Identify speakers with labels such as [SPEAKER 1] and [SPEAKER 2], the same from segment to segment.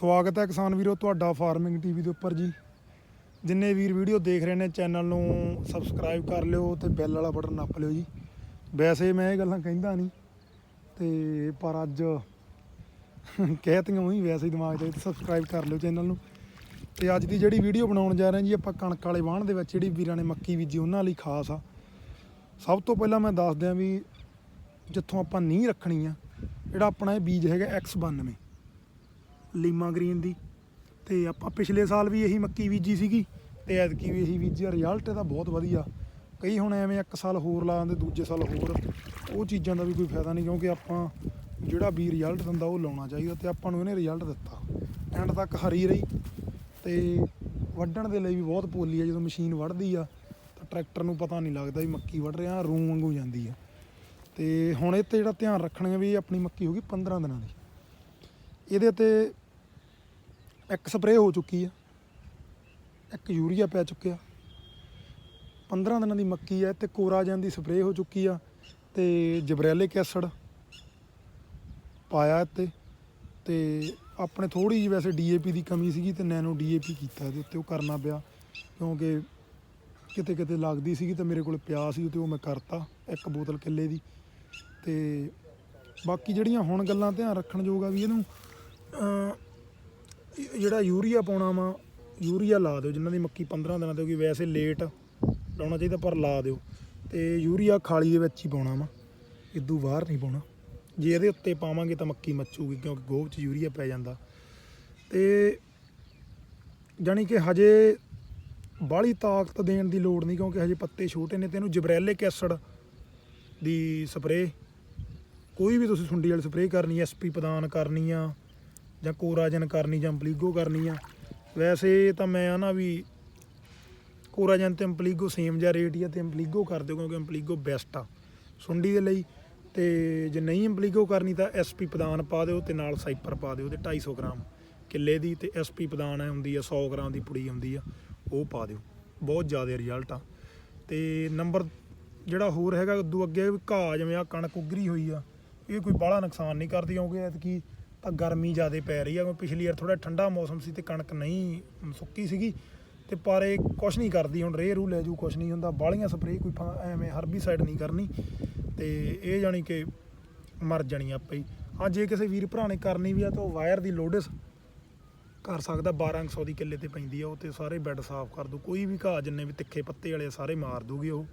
[SPEAKER 1] ਸਵਾਗਤ ਹੈ ਕਿਸਾਨ ਵੀਰੋ ਤੁਹਾਡਾ ਫਾਰਮਿੰਗ ਟੀਵੀ ਦੇ ਉੱਪਰ ਜੀ। ਜਿੰਨੇ ਵੀਰ ਵੀਡੀਓ ਦੇਖ ਰਹੇ ਨੇ ਚੈਨਲ ਨੂੰ ਸਬਸਕ੍ਰਾਈਬ ਕਰ ਲਿਓ ਤੇ ਬੈਲ ਵਾਲਾ ਬਟਨ ਨੱਪ ਲਿਓ ਜੀ। ਵੈਸੇ ਮੈਂ ਇਹ ਗੱਲਾਂ ਕਹਿੰਦਾ ਨਹੀਂ, ਤੇ ਪਰ ਅੱਜ ਕਹਿਤੀਆਂ ਉਹੀ ਵੈਸੇ ਹੀ ਦਿਮਾਗ 'ਚ ਆਈ ਸਬਸਕ੍ਰਾਈਬ ਕਰ ਲਿਓ ਚੈਨਲ ਨੂੰ। ਤੇ ਅੱਜ ਦੀ ਜਿਹੜੀ ਵੀਡੀਓ ਬਣਾਉਣ ਜਾ ਰਹੇ ਜੀ ਆਪਾਂ ਕਣਕ ਵਾਲੇ ਵਾਹਣ ਦੇ ਵਿੱਚ, ਜਿਹੜੀ ਵੀਰਾਂ ਨੇ ਮੱਕੀ ਬੀਜੀ ਉਹਨਾਂ ਲਈ ਖਾਸ ਆ। ਸਭ ਤੋਂ ਪਹਿਲਾਂ ਮੈਂ ਦੱਸ ਦਿਆਂ ਵੀ ਜਿੱਥੋਂ ਆਪਾਂ ਨੀਂਹ ਰੱਖਣੀ ਆ, ਜਿਹੜਾ ਆਪਣਾ ਇਹ ਬੀਜ ਹੈਗਾ X92 ਲੀਮਾ ਗ੍ਰੀਨ ਦੀ। ਤੇ ਆਪਾਂ ਪਿਛਲੇ ਸਾਲ ਵੀ ਇਹੀ ਮੱਕੀ ਬੀਜੀ ਸੀਗੀ ਤੇ ਐਤਕੀ ਵੀ ਇਹੀ ਬੀਜੀ ਆ। ਰਿਜ਼ਲਟ ਇਹਦਾ ਬਹੁਤ ਵਧੀਆ। ਕਈ ਹੁਣ ਐਵੇਂ ਇੱਕ ਸਾਲ ਹੋਰ ਲਾ ਦਿੰਦੇ, ਦੂਜੇ ਸਾਲ ਹੋਰ। ਉਹ ਚੀਜ਼ਾਂ ਦਾ ਵੀ ਕੋਈ ਫਾਇਦਾ ਨਹੀਂ ਕਿਉਂਕਿ ਆਪਾਂ ਜਿਹੜਾ ਵੀ ਰਿਜ਼ਲਟ ਦਿੰਦਾ ਉਹ ਲਾਉਣਾ ਚਾਹੀਦਾ ਤੇ ਆਪਾਂ ਨੂੰ ਇਹਨੇ ਰਿਜ਼ਲਟ ਦਿੱਤਾ। ਐਂਡ ਤੱਕ ਹਰੀ ਰਹੀ ਤੇ ਵੱਢਣ ਦੇ ਲਈ ਵੀ ਬਹੁਤ ਪੋਲੀ ਆ। ਜਦੋਂ ਮਸ਼ੀਨ ਵੱਢਦੀ ਆ ਤਾਂ ਟਰੈਕਟਰ ਨੂੰ ਪਤਾ ਨਹੀਂ ਲੱਗਦਾ ਵੀ ਮੱਕੀ ਵੱਢ ਰਿਹਾ ਰੂੰ ਵਾਂਗੂ ਜਾਂਦੀ ਆ। ਤੇ ਹੁਣ ਇਹ ਤੇ ਜਿਹੜਾ ਧਿਆਨ ਰੱਖਣਾ ਹੈ ਵੀ ਆਪਣੀ ਮੱਕੀ ਹੋ ਗਈ 15 ਦਿਨਾਂ ਦੀ। ਇਹਦੇ ਤੇ ਇੱਕ ਸਪਰੇਅ ਹੋ ਚੁੱਕੀ ਆ। ਇੱਕ ਯੂਰੀਆ ਪੈ ਚੁੱਕਿਆ। 15 ਦਿਨਾਂ ਦੀ ਮੱਕੀ ਹੈ ਤੇ ਕੋਰਾਜਨ ਦੀ ਸਪਰੇਅ ਹੋ ਚੁੱਕੀ ਆ ਤੇ ਜਬਰੈਲਿਕ ਐਸਿਡ ਪਾਇਆ ਤੇ ਤੇ ਆਪਣੇ ਥੋੜੀ ਜਿਹੀ ਵੈਸੇ ਡੀਏਪੀ ਦੀ ਕਮੀ ਸੀਗੀ ਤੇ ਨੈਨੋ ਡੀਏਪੀ ਕੀਤਾ ਇਹਦੇ ਉੱਤੇ, ਉਹ ਕਰਨਾ ਪਿਆ। ਕਿਉਂਕਿ ਕਿਤੇ ਕਿਤੇ ਲੱਗਦੀ ਸੀਗੀ ਤਾਂ ਮੇਰੇ ਕੋਲ ਪਿਆ ਸੀ ਤੇ ਉਹ ਮੈਂ ਕਰਤਾ ਇੱਕ ਬੋਤਲ ਕਿੱਲੇ ਦੀ। ਤੇ ਬਾਕੀ ਜਿਹੜੀਆਂ ਹੁਣ ਗੱਲਾਂ ਧਿਆਨ ਰੱਖਣ ਯੋਗ ਆ ਵੀ ਇਹਨੂੰ ਜਿਹੜਾ ਯੂਰੀਆ ਪਾਉਣਾ ਵਾ, ਯੂਰੀਆ ਲਾ ਦਿਓ, ਜਿਨ੍ਹਾਂ ਦੀ ਮੱਕੀ 15 ਦਿਨਾਂ ਤੇ ਹੋ ਗਈ, ਵੈਸੇ ਲੇਟ ਲਾਉਣਾ ਚਾਹੀਦਾ, ਪਰ ਲਾ ਦਿਓ। ਤੇ ਯੂਰੀਆ ਖਾਲੀ ਦੇ ਵਿੱਚ ਹੀ ਪਾਉਣਾ ਵਾ ਇਦੋਂ ਬਾਹਰ ਨਹੀਂ ਪਾਉਣਾ। ਜੇ ਇਹਦੇ ਉੱਤੇ ਪਾਵਾਂਗੇ ਤਾਂ ਮੱਕੀ ਮੱਚੂਗੀ, ਕਿਉਂਕਿ ਗੋਭ 'ਚ ਯੂਰੀਆ ਪੈ ਜਾਂਦਾ। ਤੇ ਜਾਣੀ ਕਿ ਹਜੇ ਬਾਹਲੀ ਤਾਕਤ ਦੇਣ ਦੀ ਲੋੜ ਨਹੀਂ, ਕਿਉਂਕਿ ਹਜੇ ਪੱਤੇ ਛੋਟੇ ਨੇ ਤੇ ਇਹਨੂੰ ਜਬਰੈਲਿਕ ਐਸਿਡ ਦੀ ਸਪਰੇਅ, ਕੋਈ ਵੀ ਤੁਸੀਂ ਸੁੰਡੀ ਵਾਲੀ ਸਪਰੇਅ ਕਰਨੀ ਐ ਐਸਪੀ ਪ੍ਰਦਾਨ ਕਰਨੀ ਆ ਜਾਂ ਕੋਰਾਜਨ ਕਰਨੀ ਜਾਂ ਪਲੀਗੋ ਕਰਨੀ ਆ। ਵੈਸੇ ਤਾਂ ਮੈਂ ਆ ਨਾ ਵੀ ਕੋਰਾਜਨ ਤੇ ਇੰਪਲੀਗੋ ਸੇਮ ਜਿਹਾ ਰੇਟ ਹੀ ਆ ਤੇ ਇੰਪਲੀਗੋ ਕਰ ਦਿਓ ਕਿਉਂਕਿ ਇੰਪਲੀਗੋ ਬੈਸਟ ਆ ਸੁੰਡੀ ਦੇ ਲਈ। ਤੇ ਜੇ ਨਹੀਂ ਇੰਪਲੀਗੋ ਕਰਨੀ ਤਾਂ ਐਸਪੀ ਪਦਾਨ ਪਾ ਦਿਓ ਤੇ ਨਾਲ ਸਾਈਪਰ ਪਾ ਦਿਓ ਤੇ 250 ਗ੍ਰਾਮ ਕਿੱਲੇ ਦੀ ਤੇ ਐਸਪੀ ਪਦਾਨ ਹੁੰਦੀ ਆ 100 ਗ੍ਰਾਮ ਦੀ ਪੁੜੀ ਹੁੰਦੀ ਆ, ਉਹ ਪਾ ਦਿਓ। ਬਹੁਤ ਜ਼ਿਆਦਾ ਰਿਜ਼ਲਟ ਆ। ਤੇ ਨੰਬਰ ਜਿਹੜਾ ਹੋਰ ਹੈਗਾ, ਉਦੋਂ ਅੱਗੇ ਘਾਹ ਜਿਵੇਂ ਆ ਕਣਕ ਉਗਰੀ ਹੋਈ ਆ, ਇਹ ਕੋਈ ਬਾਹਲਾ ਨੁਕਸਾਨ ਨਹੀਂ ਕਰਦੀ ਕਿਉਂਕਿ ਐਤਕੀ ਤਾਂ ਗਰਮੀ ਜ਼ਿਆਦਾ ਪੈ ਰਹੀ ਆ ਕਿਉਂਕਿ ਪਿਛਲੀ ਵਾਰ ਥੋੜਾ ਠੰਡਾ ਮੌਸਮ ਸੀ ਤੇ ਕਣਕ ਨਹੀਂ ਸੁੱਕੀ ਸੀਗੀ ਤੇ ਪਰ ਇਹ ਕੁਛ ਨਹੀਂ ਕਰਦੀ ਹੁਣ ਰੇਹ ਰੂ ਲੈ ਜੂ ਕੁਛ ਨਹੀਂ ਹੁੰਦਾ ਬਾਹਲੀਆਂ ਸਪਰੇਅ ਕੋਈ ਫਾ- ਐਵੇਂ ਹਰਬੀਸਾਈਡ ਨਹੀਂ ਕਰਨੀ ਤੇ ਇਹ ਜਾਣੀ ਕਿ ਮਰ ਜਾਣੀ ਆਪੇ ਹੀ। ਹਾਂ ਜੇ ਕਿਸੇ ਵੀਰ ਭਰਾ ਨੇ ਕਰਨੀ ਵੀ ਆ ਤਾਂ ਉਹ ਵਾਇਰ ਦੀ ਲੋਡਸ ਕਰ ਸਕਦਾ 1200 ਦੀ ਕਿੱਲੇ ਤੇ ਪੈਂਦੀ ਆ ਉਹ ਤੇ ਸਾਰੇ ਬੈੱਡ ਸਾਫ਼ ਕਰ ਦੂ ਕੋਈ ਵੀ ਘਾਹ ਜਿੰਨੇ ਵੀ ਤਿੱਖੇ ਪੱਤੇ ਵਾਲੇ ਆ, ਸਾਰੇ ਮਾਰ ਦੂਗੀ ਉਹ।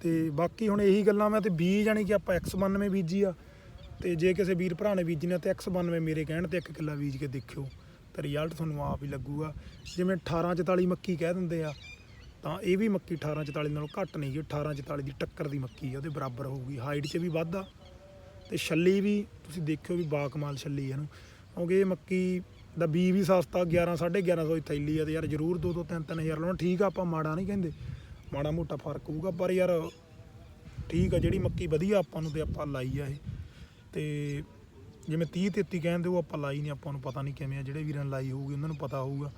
[SPEAKER 1] ਤੇ ਬਾਕੀ ਹੁਣ ਇਹੀ ਗੱਲਾਂ ਮੈਂ ਤੇ ਬੀਜ ਜਾਣੀ ਕਿ ਆਪਾਂ X92 ਬੀਜੀ ਆ ਤੇ ਜੇ ਕਿਸੇ ਵੀਰ ਭਰਾ ਨੇ ਬੀਜਣੀ ਆ ਤੇ X92 ਮੇਰੇ ਕਹਿਣ ਤੇ ਇੱਕ ਕਿੱਲਾ ਬੀਜ ਕੇ ਦੇਖਿਓ, ਤਾਂ ਰਿਜ਼ਲਟ ਤੁਹਾਨੂੰ ਆਪ ਹੀ ਲੱਗੂਗਾ। ਜਿਵੇਂ 1844 ਮੱਕੀ ਕਹਿ ਦਿੰਦੇ ਆ, ਤਾਂ ਇਹ ਵੀ ਮੱਕੀ 1844 ਨਾਲੋਂ ਘੱਟ ਨਹੀਂ ਜੀ 1844 ਦੀ ਟੱਕਰ ਦੀ ਮੱਕੀ ਆ, ਉਹਦੇ ਬਰਾਬਰ ਹੋਊਗੀ। ਹਾਈਟ 'ਚ ਵੀ ਵੱਧ। ਆ ਤੇ ਛੱਲੀ ਵੀ ਤੁਸੀਂ ਦੇਖਿਓ ਵੀ ਬਾਕਮਾਲ ਛੱਲੀ ਇਹਨੂੰ। ਕਿਉਂਕਿ ਇਹ ਮੱਕੀ ਦਾ ਬੀ ਵੀ ਸਸਤਾ 11 1150 ਦੀ ਥੈਲੀ ਆ ਤੇ ਯਾਰ ਜ਼ਰੂਰ 2 2 3 3000 ਲਾਉਣਾ। ਠੀਕ ਆ, ਆਪਾਂ ਮਾੜਾ ਨਹੀਂ ਕਹਿੰਦੇ। ਮਾੜਾ ਮੋਟਾ ਫ਼ਰਕ ਹੋਊਗਾ, ਪਰ ਯਾਰ ਠੀਕ ਆ, ਜਿਹੜੀ ਮੱਕੀ ਵਧੀਆ ਆਪਾਂ ਨੂੰ ਤੇ ਆਪਾਂ ਲਾਈ ਆ ਇਹ। ਤੇ ਜਿਵੇਂ 30 33 ਕਹਿੰਦੇ ਉਹ ਆਪਾਂ ਲਾਈ ਨਹੀਂ, ਆਪਾਂ ਨੂੰ ਪਤਾ ਨਹੀਂ ਕਿਵੇਂ ਆ, ਜਿਹੜੇ ਵੀਰਾਂ ਨੇ ਲਾਈ ਹੋਊਗੀ, ਉਹਨਾਂ ਨੂੰ ਪਤਾ ਹੋਊਗਾ।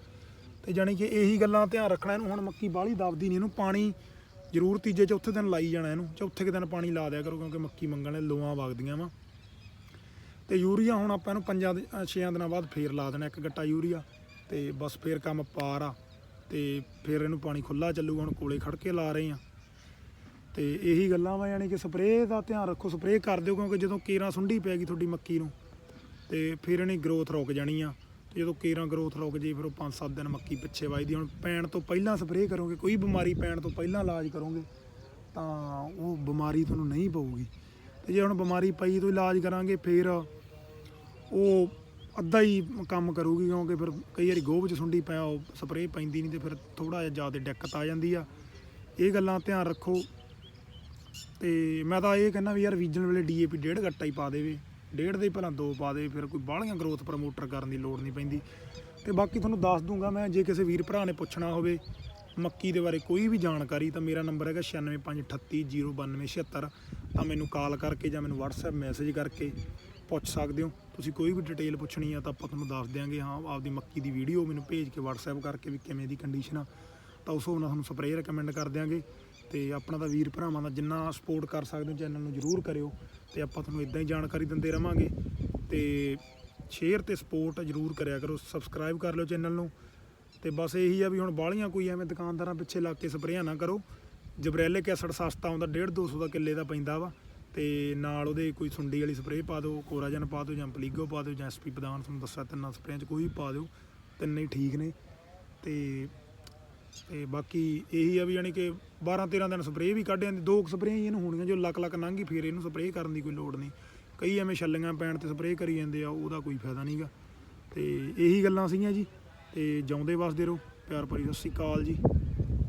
[SPEAKER 1] ਤੇ ਜਾਣੀ ਕਿ ਇਹੀ ਗੱਲਾਂ ਧਿਆਨ ਰੱਖਣਾ ਇਹਨੂੰ, ਹੁਣ ਮੱਕੀ ਬਾਹਲੀ ਦਬਦੀ ਨਹੀਂ ਇਹਨੂੰ, ਪਾਣੀ ਜ਼ਰੂਰ ਤੀਜੇ ਚੌਥੇ ਦਿਨ ਲਾਈ ਜਾਣਾ ਇਹਨੂੰ, ਚੌਥੇ ਕੁ ਦਿਨ ਪਾਣੀ ਲਾ ਦਿਆ ਕਰੋ, ਕਿਉਂਕਿ ਮੱਕੀ ਮੰਗਣ ਦੇ ਲੋਆਂ ਵਗਦੀਆਂ ਵਾ। ਤੇ ਯੂਰੀਆ ਹੁਣ ਆਪਾਂ ਇਹਨੂੰ ਪੰਜਾਂ ਦੇ- ਛੇਆਂ ਦਿਨਾਂ ਬਾਅਦ ਫੇਰ ਲਾ ਦੇਣਾ, ਇੱਕ ਗੱਟਾ ਯੂਰੀਆ, ਤੇ ਬਸ ਫੇਰ ਕੰਮ ਪਾਰ ਆ। ਤੇ ਫਿਰ ਇਹਨੂੰ ਪਾਣੀ ਖੁੱਲਾ ਚੱਲੂਗਾ, ਹੁਣ ਕੋਲੇ ਖੜ ਕੇ ਲਾ ਰਹੇ ਆ ਤੇ ਇਹੀ ਗੱਲਾਂ ਵਾ, ਯਾਨੀ ਕਿ ਸਪਰੇਅ ਦਾ ਧਿਆਨ ਰੱਖੋ, ਸਪਰੇਅ ਕਰ ਦਿਓ, ਕਿਉਂਕਿ ਜਦੋਂ ਕੇਰਾਂ ਸੁੰਡੀ ਪੈ ਗਈ ਤੁਹਾਡੀ ਮੱਕੀ ਨੂੰ, ਤੇ ਫਿਰ ਇਹਨੇ ਗਰੋਥ ਰੁਕ ਜਾਣੀ ਆ। ਤੇ ਜਦੋਂ ਕੇਰਾਂ ਗਰੋਥ ਰੁਕ ਜੇ ਫਿਰ ਉਹ 5-7 ਦਿਨ ਮੱਕੀ ਪਿੱਛੇ ਵੱਜਦੀ ਹੁਣ ਪੈਣ ਤੋਂ ਪਹਿਲਾਂ ਸਪਰੇਅ ਕਰੋਗੇ, ਕੋਈ ਬਿਮਾਰੀ ਪੈਣ ਤੋਂ ਪਹਿਲਾਂ ਇਲਾਜ ਕਰੋਗੇ, ਤਾਂ ਉਹ ਬਿਮਾਰੀ ਤੁਹਾਨੂੰ ਨਹੀਂ ਪਊਗੀ। ਤੇ ਜੇ ਹੁਣ ਬਿਮਾਰੀ ਪਈ ਤੋਂ ਇਲਾਜ ਕਰਾਂਗੇ, ਫਿਰ ਉਹ ਅੱਧਾ ਹੀ ਕੰਮ ਕਰੂਗੀ, ਕਿਉਂਕਿ ਫਿਰ ਕਈ ਵਾਰੀ ਗੋਭ ਚ ਸੁੰਡੀ ਪਿਆ ਉਹ ਸਪਰੇਅ ਪੈਂਦੀ ਨਹੀਂ ਤੇ ਫਿਰ ਥੋੜਾ ਜਿਹਾ ਜ਼ਿਆਦਾ ਦਿੱਕਤ ਆ ਜਾਂਦੀ ਆ। ਇਹ ਗੱਲਾਂ ਧਿਆਨ ਰੱਖੋ। ਤੇ ਮੈਂ ਤਾਂ ਇਹ ਕਹਿੰਦਾ ਵੀ ਯਾਰ ਬੀਜਣ ਵੇਲੇ ਡੀਏਪੀ ਡੇਢ ਗੱਟਾ ਹੀ ਪਾ ਦੇਵੇ। ਡੇਢ ਦੇ ਹੀ ਪਹਿਲਾਂ ਦੋ ਪਾ ਦੇਵੇ, ਫਿਰ ਕੋਈ ਬਾਹਲੀਆਂ ਗਰੋਥ ਪ੍ਰਮੋਟਰ ਕਰਨ ਦੀ ਲੋੜ ਨਹੀਂ ਪੈਂਦੀ। ਤੇ ਬਾਕੀ ਤੁਹਾਨੂੰ ਦੱਸ ਦੂੰਗਾ ਮੈਂ, ਜੇ ਕਿਸੇ ਵੀਰ ਭਰਾ ਨੇ ਪੁੱਛਣਾ ਹੋਵੇ, ਮੱਕੀ ਦੇ ਬਾਰੇ ਕੋਈ ਵੀ ਜਾਣਕਾਰੀ, ਤਾਂ ਮੇਰਾ ਨੰਬਰ ਹੈਗਾ 9653380976 ਤਾਂ ਮੈਨੂੰ ਕਾਲ ਕਰਕੇ ਜਾਂ ਮੈਨੂੰ WhatsApp ਮੈਸੇਜ ਕਰਕੇ ਪੁੱਛ ਸਕਦੇ ਹੋ। ਤੁਸੀਂ ਕੋਈ ਵੀ ਡਿਟੇਲ ਪੁੱਛਣੀ ਆ ਤਾਂ ਆਪਾਂ ਤੁਹਾਨੂੰ ਦੱਸ ਦਿਆਂਗੇ। ਹਾਂ, ਆਪਦੀ ਮੱਕੀ ਦੀ ਵੀਡੀਓ ਮੈਨੂੰ ਭੇਜ ਕੇ WhatsApp ਕਰਕੇ ਵੀ ਕਿਵੇਂ ਦੀ ਕੰਡੀਸ਼ਨ ਆ, ਤਾਂ ਉਸ ਹਿਸਾਬ ਨਾਲ ਤੁਹਾਨੂੰ ਸਪਰੇਅ ਰეკਮੈਂਡ ਕਰ ਦਿਆਂਗੇ। ਤੇ ਆਪਣਾ ਤਾਂ ਵੀਰ ਭਰਾਵਾਂ ਦਾ ਜਿੰਨਾ ਸਪੋਰਟ ਕਰ ਸਕਦੇ ਹੋ ਚੈਨਲ ਨੂੰ ਜਰੂਰ ਕਰਿਓ ਤੇ ਆਪਾਂ ਤੁਹਾਨੂੰ ਇਦਾਂ ਹੀ ਜਾਣਕਾਰੀ ਦਿੰਦੇ ਰਵਾਂਗੇ ਤੇ ਸ਼ੇਅਰ ਤੇ ਸਪੋਰਟ ਜਰੂਰ ਕਰਿਆ ਕਰੋ ਸਬਸਕ੍ਰਾਈਬ ਕਰ ਲਿਓ ਚੈਨਲ ਨੂੰ ਤੇ ਬਸ ਇਹੀ ਆ ਵੀ ਹੁਣ ਬਾਹਲੀਆਂ ਕੋਈ ਐਵੇਂ ਦੁਕਾਨਦਾਰਾਂ ਪਿੱਛੇ ਲੱਗ ਕੇ ਸਪਰੇਆਂ ਨਾ ਕਰੋ। ਜਬਰੈਲਿਕ ਐਸਿਡ ਸਸਤਾ ਆਉਂਦਾ 1.5 200 ਦਾ ਕਿੱਲੇ ਦਾ ਪੈਂਦਾ ਵਾ ਤੇ ਨਾਲ ਉਹਦੇ ਕੋਈ ਸੁੰਡੀ ਵਾਲੀ ਸਪਰੇਅ ਪਾ ਦਿਓ, ਕੋਰਾਜਨ ਪਾ ਦਿਓ ਜਾਂ ਪਲੀਗੋ ਪਾ ਦਿਓ ਜਾਂ ਐਸਪੀ ਪ੍ਰਧਾਨ ਤੁਹਾਨੂੰ ਦੱਸਿਆ ਤਿੰਨਾਂ ਸਪਰੇਆਂ 'ਚ ਕੋਈ ਪਾ ਦਿਓ, ਤਿੰਨੇ ਹੀ ਠੀਕ ਨੇ ਤੇ ਤੇ ਬਾਕੀ ਇਹੀ ਆ ਵੀ ਯਾਨੀ ਕਿ 12 13 ਦਿਨ ਸਪਰੇਅ ਵੀ ਕੱਢ ਜਾਂਦੀ। ਦੋ ਕੁ ਸਪਰੇਆਂ ਹੀ ਇਹਨੂੰ ਹੋਣੀਆਂ ਜੋ ਲੱਕ ਲੱਕ ਲੰਘੀ ਫੇਰ ਇਹਨੂੰ ਸਪਰੇਅ ਕਰਨ ਦੀ ਕੋਈ ਲੋੜ ਨਹੀਂ। ਕਈ ਐਵੇਂ ਛੱਲੀਆਂ ਪੈਣ ਤੇ ਸਪਰੇਅ ਕਰੀ ਜਾਂਦੇ ਆ, ਉਹਦਾ ਕੋਈ ਫਾਇਦਾ ਨਹੀਂਗਾ ਤੇ ਇਹੀ ਗੱਲਾਂ ਸੀਗੀਆਂ ਜੀ। ਤੇ ਜਿਉਂਦੇ ਵਸਦੇ ਰਹੋ। ਪਿਆਰ ਭਰੀ ਸਤਿ ਸ਼੍ਰੀ ਅਕਾਲ ਜੀ।